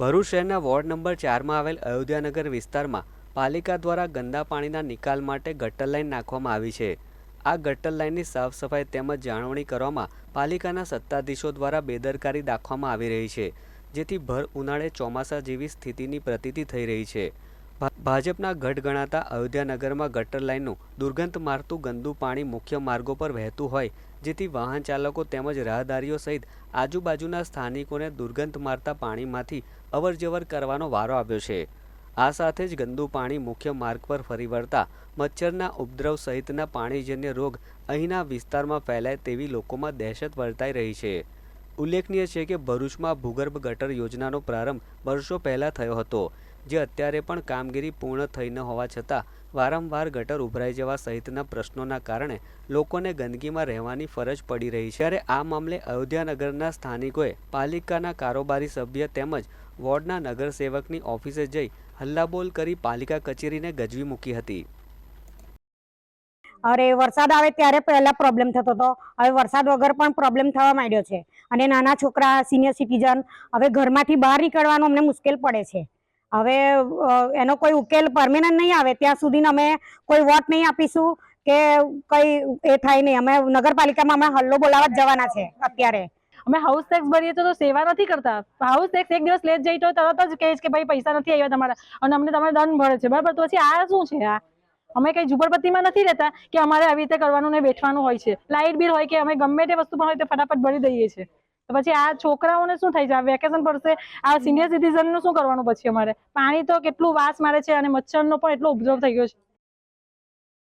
ભરૂચ શહેરના ward number ચારમાં આવેલ અયોધ્યાનગર વિસ્તારમાં પાલિકા દ્વારા ગંદા પાણીના નિકાલ માટે ગટર લાઇન નાખવામાં આવી છે. આ ગટર લાઈનની સાફ સફાઈ તેમજ જાળવણી કરવામાં પાલિકાના સત્તાધીશો દ્વારા બેદરકારી દાખવામાં આવી રહી છે, જેથી ભર ઉનાળે ચોમાસા જેવી સ્થિતિની પ્રતીતિ થઈ રહી છે. ભાજપના ગઢ ગણાતા અયોધ્યાનગરમાં ગટર લાઇનનું દુર્ગંધ મારતું ગંદુ પાણી મુખ્ય માર્ગો પર વહેતું હોય, જેથી વાહન ચાલકો તેમજ રાહદારીઓ સહિત આજુબાજુના સ્થાનિકોને દુર્ગંધ મારતા પાણીમાંથી અવરજવર કરવાનો વારો આવ્યો છે. આ સાથે જ ગંદુ પાણી મુખ્ય માર્ગ પર ફરી વળતા મચ્છરના ઉપદ્રવ સહિતના પાણીજન્ય રોગ અહીંના વિસ્તારમાં ફેલાય તેવી લોકોમાં દહેશત વર્તાઈ રહી છે. ઉલ્લેખનીય છે કે ભરૂચમાં ભૂગર્ભ ગટર યોજનાનો પ્રારંભ વર્ષો પહેલાં થયો હતો. જે અત્યારે પણ કામગીરી પૂર્ણ થઈ ન હોવા છતાં વારંવાર ગટર ઉભરાઈ જવા સહિતના પ્રશ્નોના કારણે લોકોને ગંદકીમાં રહેવાની ફરજ પડી રહી છે. ત્યારે આ મામલે અયોધ્યાનગરના સ્થાનિકોએ પાલિકાના કારોબારી સભ્ય તેમજ વોર્ડના નગરસેવકની ઓફિસે જઈ હલ્લાબોલ કરી પાલિકા કચેરીને ગજવી મૂકી હતી. અરે, વરસાદ આવે ત્યારે પહેલા પ્રોબ્લેમ થતો હતો. હવે વરસાદ વગર પણ પ્રોબ્લેમ થવા માંડ્યો છે. અને નાના છોકરા સિનિયર સિટીઝન હવે ઘરમાંથી બહાર નીકળવાનું અમને મુશ્કેલ પડે છે. હવે એનો કોઈ ઉકેલ પરમેનન્ટ નહીં આવે. ત્યાં સુધી અમે કોઈ વોટ નહીં આપીશું કે કઈ એ થાય નહીં. અમે નગરપાલિકામાં અમે હલ્લો બોલાવવા જ જવાના છે અત્યારે. અમે હાઉસ ટેક્સ ભરીએ તો સેવા નથી કરતા. હાઉસ ટેક્સ એક દિવસ લેટ જઈ તો તરત જ કહે છે કે ભાઈ પૈસા નથી આવ્યા તમારા. અને અમને તમારે દંડ ભરે છે. બરાબર? તો પછી આ શું છે આ? અમે કઈ ઝુંપડપટ્ટીમાં નથી રહેતા કે અમારે આવી રીતે કરવાનું ને બેઠવાનું હોય છે. લાઇટ બિલ હોય કે અમે ગમે તે વસ્તુ પણ હોય તો ફટાફટ ભરી દઈએ છીએ. તો પછી આ છોકરાઓને શું થાય છે આ વેકેશન પડશે. આ સિનિયર સિટીઝનનું શું કરવાનું પછી અમારે? પાણી તો કેટલું વાસ મારે છે અને મચ્છરનો પણ એટલો ઉપદ્રવ થઈ ગયો છે.